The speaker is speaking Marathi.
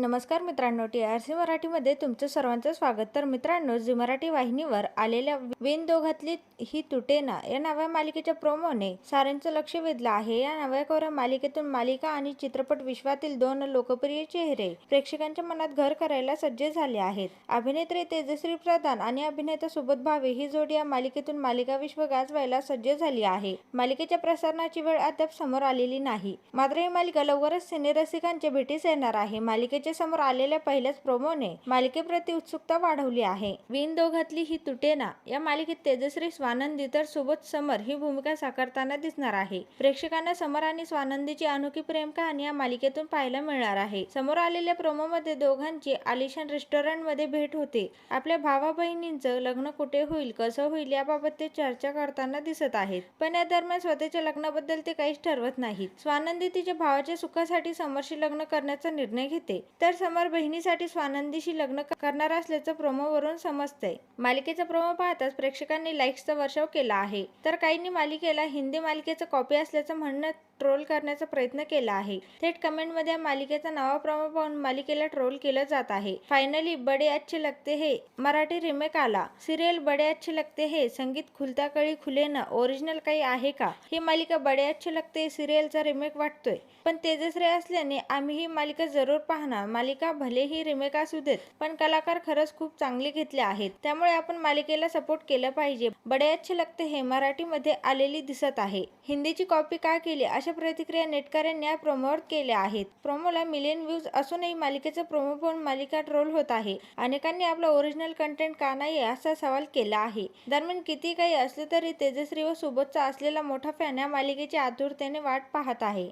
नमस्कार मित्रांनो टी आर सी मराठीमध्ये तुमचं सर्वांचं स्वागत. तर मित्रांनो झी मराठी वाहिनीवर आलेल्या वेन दोघातली ही तुटेना या नव्या मालिकेच्या प्रोमोने साऱ्यांचं लक्ष वेधलं आहे. या नव्या कोऱ्या मालिकेतून मालिका आणि चित्रपट विश्वातील दोन लोकप्रिय चेहरे प्रेक्षकांच्या मनात घर करायला सज्ज झाले आहेत. अभिनेत्री तेजश्री प्रधान आणि अभिनेता सुबोध भावे ही जोडी या मालिकेतून मालिका विश्व गाजवायला सज्ज झाली आहे. मालिकेच्या प्रसारणाची वेळ अद्याप समोर आलेली नाही. मात्र ही मालिका लवकरच सिनेरसिकांच्या भेटीस येणार आहे. मालिकेच्या समोर आलेल्या पहिल्याच प्रोमोने मालिकेप्रती उत्सुकता वाढवली आहे. विन दोघातली ही तुटेना या मालिकेत तेजश्री स्वानंदी तर सुबोध समर ही भूमिका साकारताना दिसणार आहे. प्रेक्षकांना समर आणि स्वानंदीची अनोखी प्रेम कहाणी या मालिकेतून पाहायला मिळणार आहे. समोर आलेल्या प्रोमोमध्ये दोघांची आलिशान रेस्टॉरंटमध्ये भेट होते. आपल्या भावा बहिणींचं लग्न कुठे होईल कसं होईल याबाबत ते चर्चा करताना दिसत आहेत. पण या दरम्यान स्वतःच्या लग्नाबद्दल ते काहीच ठरवत नाहीत. स्वानंदी तिच्या भावाच्या सुखासाठी समरशी लग्न करण्याचा निर्णय घेते. तर समर बहिणीसाठी स्वानंदीशी लग्न करणार असल्याचं प्रोमोवरून समजतंय. मालिकेचा प्रोमो पाहताच प्रेक्षकांनी लाईक्सचा वर्षाव केला आहे. तर काहींनी मालिकेला हिंदी मालिकेचं कॉपी असल्याचं म्हणणं ट्रोल करण्याचा प्रयत्न केला आहे. थेट कमेंटमध्ये या मालिकेचा नवा पाहून मालिकेला ट्रोल केलं जात आहे. फायनली बडे अच्छे लगते हे मराठी रिमेक आला. सिरियल बडे अच्छे लगते हे संगीत खुलता कळी खुले ना ओरिजिनल काही आहे का? ही मालिका बडे अच्छे लगते सिरियलचा रिमेक वाटतोय. पण तेजश्री असल्याने आम्ही ही मालिका जरूर पाहणार. मालिका भलेही रिमेक असू देत पण कलाकार खरंच खूप चांगले घेतले आहेत. त्यामुळे आपण मालिकेला सपोर्ट केलं पाहिजे. बडे अच्छे लगते हे मराठीमध्ये आलेली दिसत आहे. हिंदीची कॉपी का केली? अशा प्रतिक्रिया नेटकऱ्यांनी या प्रोमोवर केल्या आहेत. प्रोमोला मिलियन व्ह्यूज असूनही मालिकेचा प्रोमो पण मालिका ट्रोल होत आहे. अनेकांनी आपला ओरिजिनल कंटेंट का नाही असा सवाल केला आहे. दरम्यान किती काही असले तरी तेजश्री व सुबोधचा असलेला मोठा फॅन या मालिकेची आतुरतेने वाट पाहत आहे.